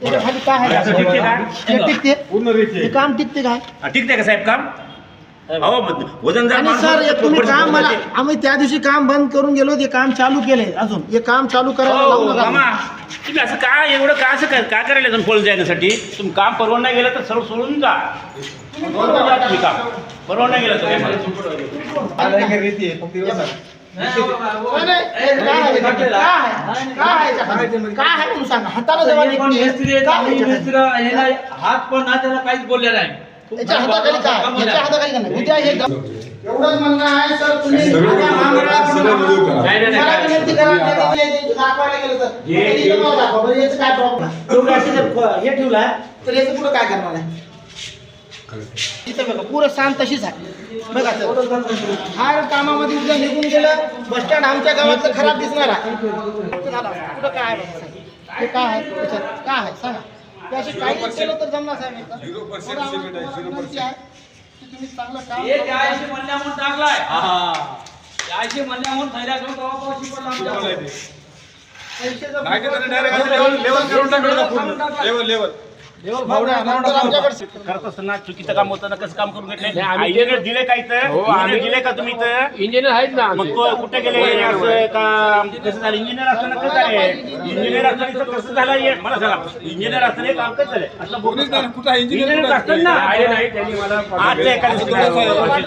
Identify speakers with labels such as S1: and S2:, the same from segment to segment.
S1: त्याच्या खाली काय आहे
S2: असं टिकते का?
S1: हे। टिकते
S3: पूर्ण रीती
S1: हे? काम टिकते काय
S2: हा, टिकते का साहेब काम। अहो वज़न
S1: आणि सर एक तुम्ही काम मला आम्ही त्या दिवशी काम बंद करून गेलो ते काम चालू केले अजून। हे काम चालू करायला लावू
S2: हो,
S1: नका.
S2: मामा तुम्ही असं का एवढं का असं काय का करायला तुम्ही पळून जाण्यासाठी? तुम्ही काम परवान नाही गेलं तर सर्व सोडून जा. सोडून जा तुम्ही काम. परवान नाही गेलं तर
S3: आला एक रीती आहे फक्त व्यवस्था.
S1: नाही, नाही, हे काय आहे? काय आहे? काय याच्यामध्ये? काय आहे सांगा हाताला
S4: हे पण मिस्त्री आहेत,
S1: काय
S4: आम्ही हे हात पण ना त्याला काहीच बोलले नाही
S1: याच्या हाताखाली काय याच्या हाताखाली काय नाही. उद्या हे एवढंच म्हणणं आहे सर तुम्ही आल्या महामंडळाकडून
S3: सगळं मिळून करा.
S4: नाही, नाही,
S1: मला
S4: नाही.
S1: विनंती करा ते- ते- ते दाखवायला गेलं तर
S2: हे-
S1: दाखवा. बरं, याचं काय असे जर ख- हे ठेवलं आहे, तर याचं पुढं काय करणार आहे इथं बघा पुरं शांत तशीच आहे हार कामामध्ये उद्या निघून गेलं. बस स्टँड आमच्या गावातलं खराब दिसणार. आहे कुठं काय आहे? हे काय आहे? त्याच्यात काय आहे? सांगा. काही केलं तर जमणार साहेब तुम्ही चांगलं काम
S4: हे टाकलाय थैल्या घेऊन आमच्या
S3: असं level- level करून टाकलं ना पूर्ण.
S2: करत असताना चुकीचं काम होतं ना कसं काम करून घेतलं?
S5: आम्ही
S2: इंजिनियर दिले काय तर
S5: हो,
S2: इंजिनियर
S5: आम्ही-
S2: दिले का तुम्ही तर
S5: इंजिनियर आहेत ना
S2: मग
S5: आमचे.
S2: को- कुठे गेले? असं का कसं झालं? इंजिनियर असताना कसं झालं? इंजिनियर असताना इथं कसं झालं? हे मला सांगा इंजिनियर असताना हे काम कसं झालं? असं
S3: कोणीच नाही. कुठं आहे? engineer
S2: इंजिनियर
S3: आहे?
S2: असताना
S5: नाही नाही त्यांनी मला
S2: आजच्या एका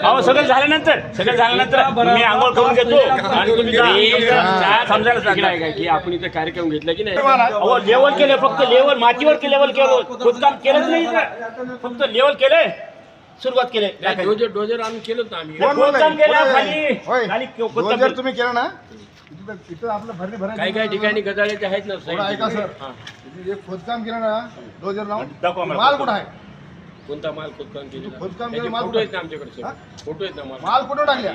S2: अहो सगळं झाल्यानंतर सगळं झाल्यानंतर मी आंघोळ करून घेतो आणि तुम्ही जा.
S5: मी
S2: चहा समजायला
S5: इकडे
S2: सांगा
S5: आहे का आपण इथं कार्यक्रम घेतला की नाही
S2: अहो लेवल केलं फक्त लेवल मातीवर लेवल केलं खोदकाम केलंच नाही. फक्त लेवल केलंय सुरुवात केले
S5: डोजर डोजर आम्ही केलं होतं आम्ही?
S2: खोदकाम केलं खाली. खाली खोदकाम केलं.
S3: तुम्ही केलं ना
S5: काही काही ठिकाणी गजाळ्याचे आहेत ना
S3: ऐका. सर
S5: हा.
S3: एक खोदकाम केलं ना डोजर लावून
S2: मला.
S3: कुठं आहे
S5: कोणता माल खोदकाम
S3: खोदकाम केलं माल
S5: आहेत ना आमच्याकडे. फोटो आहेत ना माल
S3: माल कुठं टाकल्या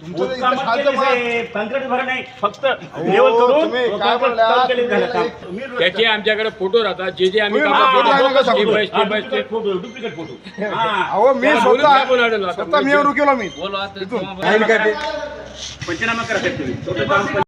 S3: तुमचं जे इथं
S2: खोदकामात
S3: खालचं
S2: केलं
S3: माल
S2: साहेब. काँक्रीट भर नाही फक्त लेवल
S3: हो,
S2: करून
S3: तुम्ही काय
S2: काँक्रीट
S3: बोलला?
S2: काम केलं झालं काम.
S3: एक-
S2: तुम्ही रोज-
S5: त्याचे आमच्याकडे फोटो राहतात जे जे आम्ही
S3: तुम्ही
S5: कामं
S3: फोटो
S5: केले,
S3: आहे ना का
S5: step by step by step.
S2: Duplicate photo duplicate photo हा.
S3: अहो मी
S5: बोलून आता.
S3: स्वतः मी रुकेलो मी
S4: बोलवा तर
S3: इथून.
S4: तुम्हाला-
S2: पंचनामा करा साहेब तुम्ही